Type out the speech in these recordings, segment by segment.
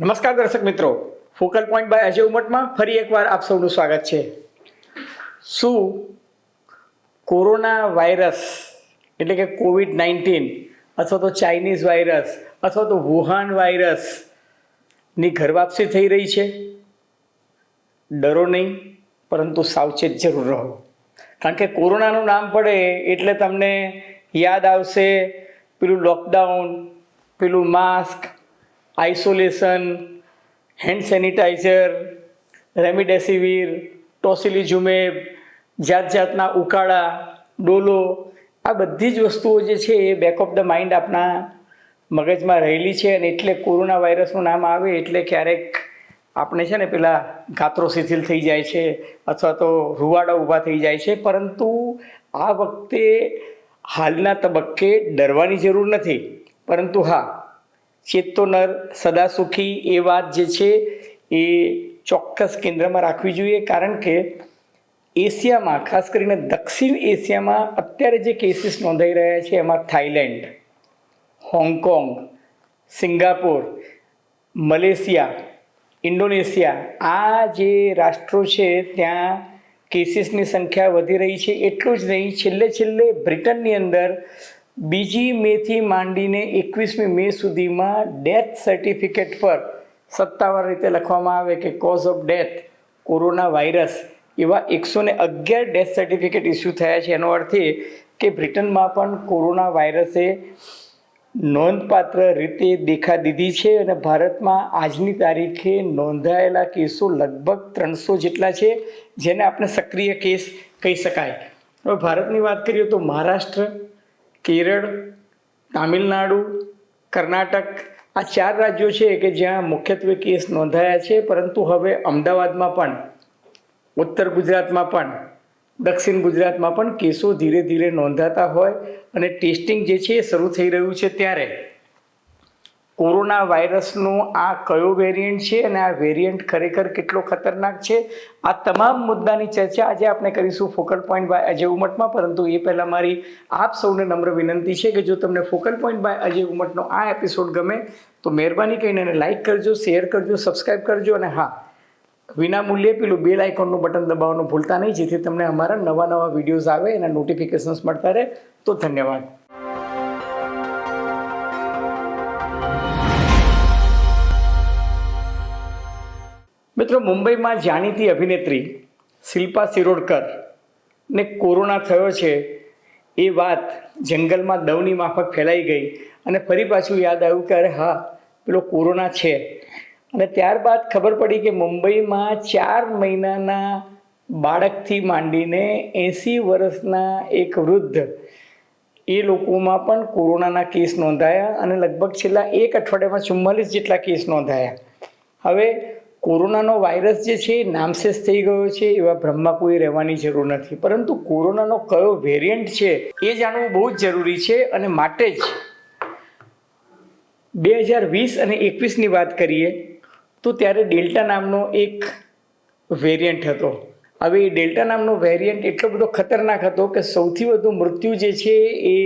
નમસ્કાર દર્શક મિત્રો. ફોકલ પોઈન્ટ બાય અજય ઉમટમાં ફરી એકવાર આપ સૌનું સ્વાગત છે. શું કોરોના વાયરસ એટલે કે કોવિડ નાઇન્ટીન અથવા તો ચાઇનીઝ વાયરસ અથવા તો વુહાન વાયરસની ઘર વાપસી થઈ રહી છે? ડરો નહીં, પરંતુ સાવચેત જરૂર રહો. કારણ કે કોરોનાનું નામ પડે એટલે તમને યાદ આવશે, પેલું લોકડાઉન પેલું mask isolation, hand sanitiser remdesivir, tocilizumab જાત જાતના ઉકાળા, ડોલો, આ બધી જ વસ્તુઓ જે છે એ બેક ઓફ ધ માઇન્ડ આપણા મગજમાં રહેલી છે અને એટલે કોરોના વાયરસનું નામ આવે એટલે ક્યારેક આપણે છે ને પેલા ગાત્રો શિથિલ થઈ જાય છે અથવા તો રૂવાડા ઊભા થઈ જાય છે. પરંતુ આ વખતે હાલના તબક્કે ડરવાની જરૂર નથી. પરંતુ હા ચેતો નર સદા સુખી એ વાત જે છે એ ચોક્કસ કેન્દ્રમાં રાખવી જોઈએ, કારણ કે એશિયામાં, ખાસ કરીને દક્ષિણ એશિયામાં અત્યારે જે કેસીસ નોંધાઈ રહ્યા છે, એમાં Thailand Hong Kong, Singapore, Malaysia, Indonesia, આ જે રાષ્ટ્રો છે, ત્યાં કેસીસની સંખ્યા વધી રહી છે. એટલું જ નહીં, છેલ્લે છેલ્લે બ્રિટનની અંદર બીજી મેથી માંડીને એકવીસમી મે સુધીમાં ડેથ સર્ટિફિકેટ પર સત્તાવાર રીતે લખવામાં આવે કે cause of death corona virus એવા એકસો ને અગિયાર ડેથ સર્ટિફિકેટ ઇસ્યુ થયા છે. એનો અર્થ એ કે બ્રિટનમાં પણ કોરોના વાયરસે નોંધપાત્ર રીતે દેખા દીધી છે અને ભારતમાં આજની તારીખે નોંધાયેલા કેસો લગભગ ત્રણસો જેટલા છે, જેને આપણે સક્રિય કેસ કહી શકાય. હવે ભારતની વાત કરીએ તો મહારાષ્ટ્ર કેરળ, તામિલનાડુ, કર્ણાટક આ ચાર રાજ્યો છે કે જ્યાં મુખ્યત્વે કેસ નોંધાયા છે, પરંતુ હવે અમદાવાદમાં પણ, ઉત્તર ગુજરાતમાં પણ, દક્ષિણ ગુજરાતમાં પણ કેસો ધીરે ધીરે નોંધાતા હોય અને ટેસ્ટિંગ જે છે એ શરૂ થઈ રહ્યું છે ત્યારે. કોરોના વાયરસનું આ કયો વેરિયન્ટ છે અને આ વેરિયન્ટ ખરેખર કેટલો ખતરનાક છે? આ તમામ મુદ્દાની ચર્ચા આજે આપણે કરીશું ફોકલ પોઈન્ટ બાય અજય ઉમટમાં. પરંતુ એ પહેલાં મારી આપ સૌને નમ્ર વિનંતી છે કે જો તમને ફોકલ પોઈન્ટ બાય અજય ઉમટનો આ એપિસોડ ગમે, તો મહેરબાની કરીને એને લાઇક કરજો શેર કરજો સબસ્ક્રાઈબ કરજો અને હા, વિના મૂલ્યે પેલું બેલ આઇકોનનું બટન દબાવવાનું ભૂલતા નહીં, જેથી તમને અમારા નવા નવા વિડીયોઝ આવે એના નોટિફિકેશન્સ મળતા રહે. તો ધન્યવાદ. મિત્રો, મુંબઈમાં જાણીતી અભિનેત્રી શિલ્પા શિરોડકર ને કોરોના થયો છે એ વાત જંગલમાં દવની માફક ફેલાઈ ગઈ અને ફરી પાછું યાદ આવ્યું કે અરે હા, પેલો કોરોના છે. અને ત્યારબાદ ખબર પડી કે મુંબઈમાં ચાર મહિનાના બાળકથી માંડીને એંસી વર્ષના એક વૃદ્ધ એ લોકોમાં પણ કોરોનાના કેસ નોંધાયા અને લગભગ છેલ્લા એક અઠવાડિયામાં ચુમ્માલીસ જેટલા કેસ નોંધાયા. હવે કોરોનાનો વાયરસ જે છે એ નામશેષ થઈ ગયો છે, એવા ભ્રમમાં કોઈ રહેવાની જરૂર નથી. પરંતુ કોરોનાનો કયો વેરિયન્ટ છે એ જાણવું બહુ જ જરૂરી છે અને માટે જ બે હજાર વીસ અને એકવીસની વાત કરીએ, તો ત્યારે ડેલ્ટા નામનો એક વેરિયન્ટ હતો. હવે એ ડેલ્ટા નામનો વેરિયન્ટ એટલો બધો ખતરનાક હતો કે સૌથી વધુ મૃત્યુ જે છે એ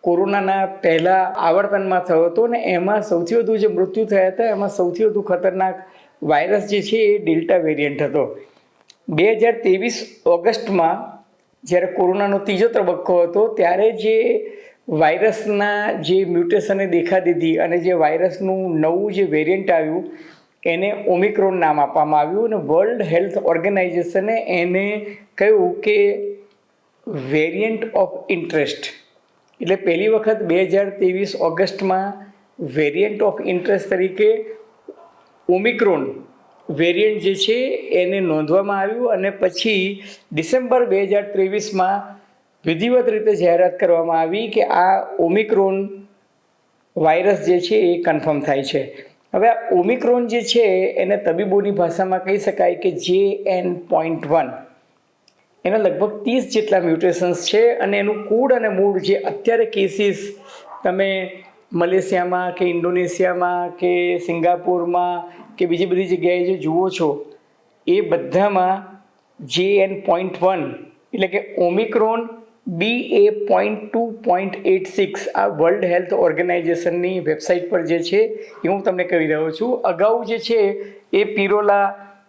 કોરોનાના પહેલાં આવર્તનમાં થયો હતો અને એમાં સૌથી વધુ જે મૃત્યુ થયા હતા, એમાં સૌથી વધુ ખતરનાક વાયરસ જે છે એ ડેલ્ટા વેરિયન્ટ હતો. બે હજાર ત્રેવીસ ઓગસ્ટમાં જ્યારે કોરોનાનો ત્રીજો તબક્કો હતો, ત્યારે જે વાયરસના જે મ્યુટેશને દેખા દીધી અને જે વાયરસનું નવું જે વેરિયન્ટ આવ્યું, એને ઓમિક્રોન નામ આપવામાં આવ્યું અને વર્લ્ડ હેલ્થ ઓર્ગેનાઇઝેશને એને કહ્યું કે વેરિયન્ટ ઓફ ઇન્ટરેસ્ટ. એટલે પહેલી વખત બે હજાર ત્રેવીસ ઓગસ્ટમાં વેરિયન્ટ ઓફ ઇન્ટરેસ્ટ તરીકે ઓમિક્રોન વેરિયન્ટ જે છે એને નોંધવામાં આવ્યું અને પછી ડિસેમ્બર બે હજાર ત્રેવીસમાં વિધિવત રીતે જાહેરાત કરવામાં આવી કે આ ઓમિક્રોન વાયરસ જે છે એ કન્ફર્મ થાય છે. હવે આ ઓમિક્રોન જે છે એને તબીબોની ભાષામાં કહી શકાય કે જે એન પોઈન્ટ વન એના લગભગ ત્રીસ જેટલા મ્યુટેશન્સ છે અને એનું કુળ અને મૂળ જે અત્યારે કેસીસ તમે મલેશિયામાં કે ઇન્ડોનેશિયામાં કે સિંગાપુરમાં કે બીજી બધી જગ્યાએ જે જુઓ છો, એ બધામાં જે એન પોઈન્ટ વન એટલે કે omicron B A point two point eight six આ વર્લ્ડ હેલ્થ ઓર્ગેનાઇઝેશનની વેબસાઇટ પર જે છે, એ હું તમને કહી રહ્યો છું. અગાઉ જે છે, એ pirola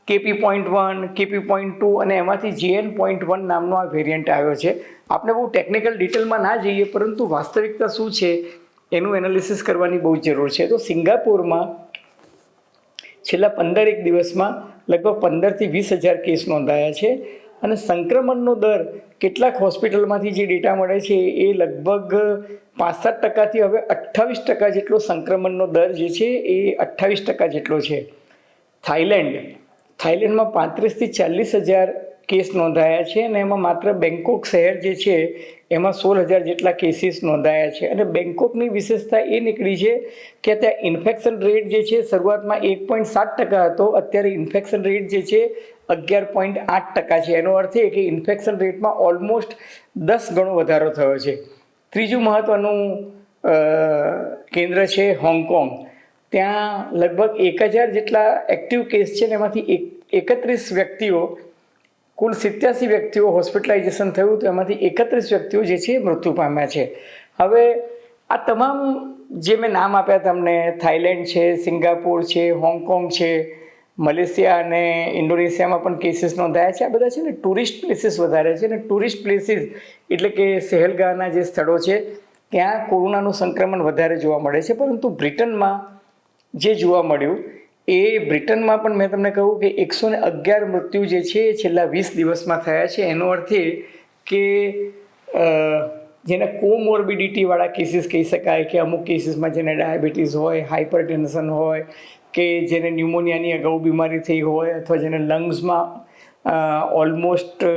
KP point one KP point two અને એમાંથી જીએન પોઈન્ટ વન નામનો આ વેરિયન્ટ આવ્યો છે. આપણે બહુ ટેકનિકલ ડિટેલમાં ના જઈએ, પરંતુ વાસ્તવિકતા શું છે એનું એનાલિસિસ કરવાની બહુ જરૂર છે. તો સિંગાપુરમાં છેલ્લા પંદર એક દિવસમાં લગભગ પંદરથી વીસ હજાર કેસ નોંધાયા છે અને સંક્રમણનો દર કેટલાક હોસ્પિટલમાંથી જે ડેટા મળે છે એ લગભગ પાસઠ ટકાથી હવે અઠ્ઠાવીસ ટકા જેટલો સંક્રમણનો દર જે છે એ અઠ્ઠાવીસ ટકા જેટલો છે. થાઈલેન્ડ થાઈલેન્ડમાં પાંત્રીસથી ચાલીસ હજાર કેસ નોંધાયા છે અને એમાં માત્ર બેંકોક શહેર જે છે એમાં સોળ હજાર જેટલા કેસીસ નોંધાયા છે. અને બેંકોકની વિશેષતા એ નીકળી છે કે ત્યાં ઇન્ફેક્શન રેટ જે છે શરૂઆતમાં એક પોઈન્ટ સાત ટકા હતો, અત્યારે ઇન્ફેક્શન રેટ જે છે અગિયાર પોઈન્ટ આઠ ટકા છે. એનો અર્થ એ કે ઇન્ફેક્શન રેટમાં ઓલમોસ્ટ દસ ગણો વધારો થયો છે. ત્રીજું મહત્ત્વનું કેન્દ્ર છે હોંગકોંગ ત્યાં લગભગ એક હજાર જેટલા એક્ટિવ કેસ છે ને એમાંથી એક, એકત્રીસ વ્યક્તિઓ કુલ સિત્યાસી વ્યક્તિઓ હોસ્પિટલાઇઝેશન થયું તો એમાંથી એકત્રીસ વ્યક્તિઓ જે છે મૃત્યુ પામ્યા છે. હવે આ તમામ જે મેં નામ આપ્યા તમને થાઈલેન્ડ છે, સિંગાપુર છે, હોંગકોંગ છે, મલેશિયા અને ઇન્ડોનેશિયામાં પણ કેસીસ નોંધાયા છે. આ બધા છે ને ટુરિસ્ટ પ્લેસીસ વધારે છે અને ટુરિસ્ટ પ્લેસીસ એટલે કે સહેલગાહના જે સ્થળો છે, ત્યાં કોરોનાનું સંક્રમણ વધારે જોવા મળે છે. પરંતુ બ્રિટનમાં જે જોવા મળ્યું એ બ્રિટનમાં પણ મેં તમને કહ્યું કે એકસો ને અગિયાર મૃત્યુ જે છે એ છેલ્લા વીસ દિવસમાં થયા છે. એનો અર્થ એ કે જેને કોમોર્બિડિટીવાળા કેસીસ કહી શકાય કે અમુક કેસીસમાં જેને ડાયાબિટીસ હોય હાઇપર ટેન્શન હોય કે જેને ન્યુમોનિયાની અગાઉ બીમારી થઈ હોય અથવા જેને લંગ્સમાં ઓલમોસ્ટ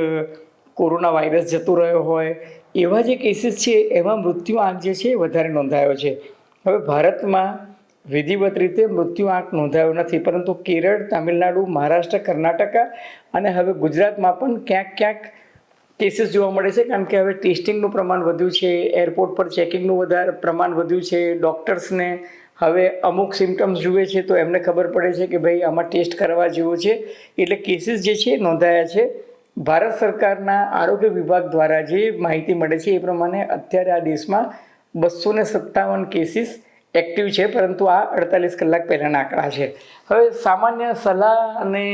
કોરોના વાયરસ જતો રહ્યો હોય, એવા જે કેસીસ છે એમાં મૃત્યુ આંક જે છે એ વધારે નોંધાયો છે. હવે ભારતમાં વિધિવત રીતે મૃત્યુ આંક નોંધાયો નથી, પરંતુ કેરળ, તામિલનાડુ, મહારાષ્ટ્ર, કર્ણાટકા અને હવે ગુજરાતમાં પણ ક્યાંક ક્યાંક કેસીસ જોવા મળે છે, કારણ કે હવે ટેસ્ટિંગનું પ્રમાણ વધ્યું છે એરપોર્ટ પર ચેકિંગનું વધારે પ્રમાણ વધ્યું છે ડૉક્ટર્સને હવે અમુક સિમ્ટમ્સ જુએ છે, તો એમને ખબર પડે છે કે ભાઈ આમાં ટેસ્ટ કરવા જેવો છે. એટલે કેસીસ જે છે નોંધાયા છે. ભારત સરકારના આરોગ્ય વિભાગ દ્વારા જે માહિતી મળે છે, એ પ્રમાણે અત્યારે આ દેશમાં બસો સત્તાવન કેસીસ એક્ટિવ છે, પરંતુ આ અડતાલીસ કલાક પહેલાંના આંકડા છે. હવે સામાન્ય સલાહ અને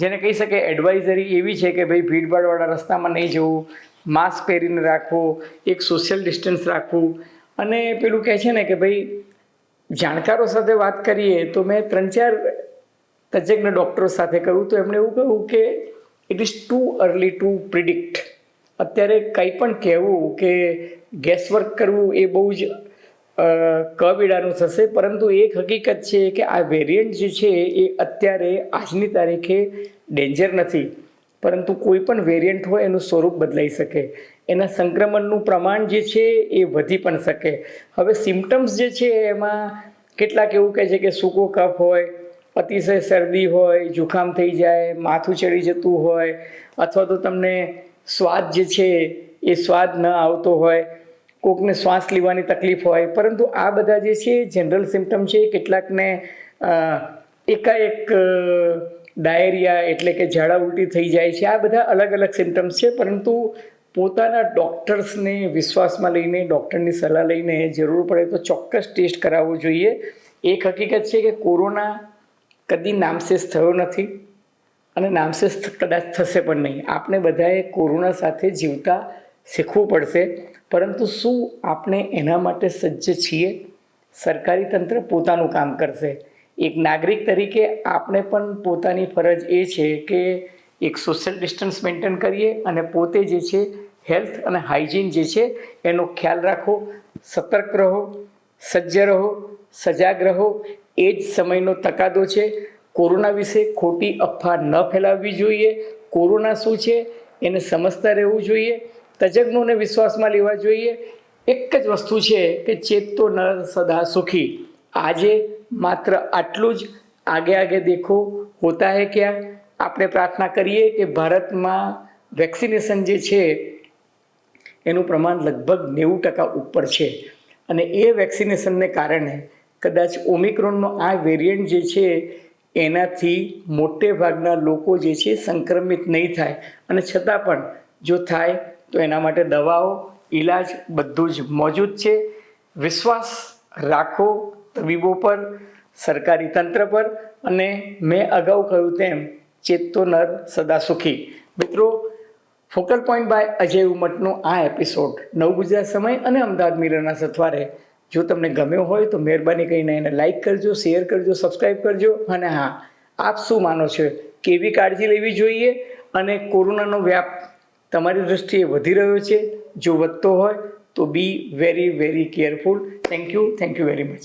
જેને કહી શકે એડવાઇઝરી એવી છે કે ભાઈ ભીડભાડવાળા રસ્તામાં નહીં જવું માસ્ક પહેરીને રાખવું, એક સોશિયલ ડિસ્ટન્સ રાખવું. અને પેલું કહે છે ને કે ભાઈ, જાણકારો સાથે વાત કરીએ તો મેં ત્રણ ચાર તજજ્ઞ ડૉક્ટરો સાથે કહ્યું તો એમણે એવું કહ્યું કે it is too early to predict અત્યારે કંઈ પણ કહેવું કે ગેસવર્ક કરવું એ બહુ જ અ, કબીડાનું થશે. પરંતુ એક હકીકત છે કે આ વેરિયન્ટ જે છે એ અત્યારે આજની તારીખે ડેન્જર નથી. પરંતુ કોઈ પણ વેરિયન્ટ હોય એનું સ્વરૂપ બદલાઈ શકે. એના સંક્રમણનું પ્રમાણ જે છે એ વધી પણ શકે. હવે સિમ્ટમ્સ જે છે એમાં કેટલાક એવું કહે છે કે સૂકો કફ હોય અતિશય શરદી હોય જુખામ થઈ જાય માથું ચડી જતું હોય અથવા તો તમને સ્વાદ જે છે એ સ્વાદ ન આવતો હોય કોકને શ્વાસ લેવાની તકલીફ હોય, પરંતુ આ બધા જે છે જનરલ સિમ્ટમ છે, કેટલાકને એકાએક ડાયરિયા એટલે કે ઝાડા ઉલટી થઈ જાય છે, આ બધા અલગ અલગ સિમ્ટમ્સ છે, પરંતુ પોતાના ડૉક્ટર્સને વિશ્વાસમાં લઈને, ડૉક્ટરની સલાહ લઈને જરૂર પડે તો ચોક્કસ ટેસ્ટ કરાવવો જોઈએ. એક હકીકત છે કે કોરોના કદી નામશેષ થયો નથી અને નામશેષ કદાચ થશે પણ નહીં. આપણે બધાએ કોરોના સાથે જીવતા શીખવું પડશે. પરંતુ શું આપણે એના માટે સજ્જ છીએ? સરકારી તંત્ર પોતાનું કામ કરશે. એક નાગરિક તરીકે આપણે પણ પોતાની ફરજ એ છે કે એક સોશિયલ ડિસ્ટન્સ મેન્ટેન કરીએ અને પોતે જે છે હેલ્થ અને હાઇજીન જે છે, એનો ખ્યાલ રાખો. સતર્ક રહો, સજ્જ રહો, સજાગ રહો. એ જ સમયનો તકાદો છે. કોરોના વિશે ખોટી અફવા ન ફેલાવવી જોઈએ. કોરોના શું છે? એને સમજતા રહેવું જોઈએ. તજજ્ઞોને વિશ્વાસમાં લેવા જોઈએ. એક જ વસ્તુ છે કે ચેત તો નર સદા સુખી. આજે માત્ર આટલું જ આગે આગે દેખો હોતા હે ક્યાં? આપણે પ્રાર્થના કરીએ કે ભારતમાં વેક્સિનેશન જે છે, એનું પ્રમાણ લગભગ નેવું ટકા ઉપર છે. અને એ વેક્સિનેશનને કારણે કદાચ ઓમિક્રોનનો આ વેરિયન્ટ જે છે, એનાથી મોટે ભાગના લોકો જે છે, સંક્રમિત નહીં થાય. અને છતાં પણ જો થાય તો એના માટે દવાઓ, ઈલાજ બધું જ મોજૂદ છે. વિશ્વાસ રાખો તબીબો પર, સરકારી તંત્ર પર અને મેં અગાઉ કહ્યું તેમ ચેતતો નર સદા સુખી. મિત્રો, ફોકલ પોઈન્ટ બાય અજય ઉમટનો આ એપિસોડ નવ ગુજરાત સમય અને અમદાવાદ મિરરના સથવારે. જો તમને ગમ્યો હોય તો મહેરબાની કરીને એને લાઇક કરજો, શેર કરજો સબસ્ક્રાઈબ કરજો. અને હા, આપ શું માનો છો? કેવી કાળજી લેવી જોઈએ? અને કોરોનાનો વ્યાપ તમારી દૃષ્ટિએ વધી રહ્યો છે, જો વધતો હોય, તો be very very careful thank you thank you very much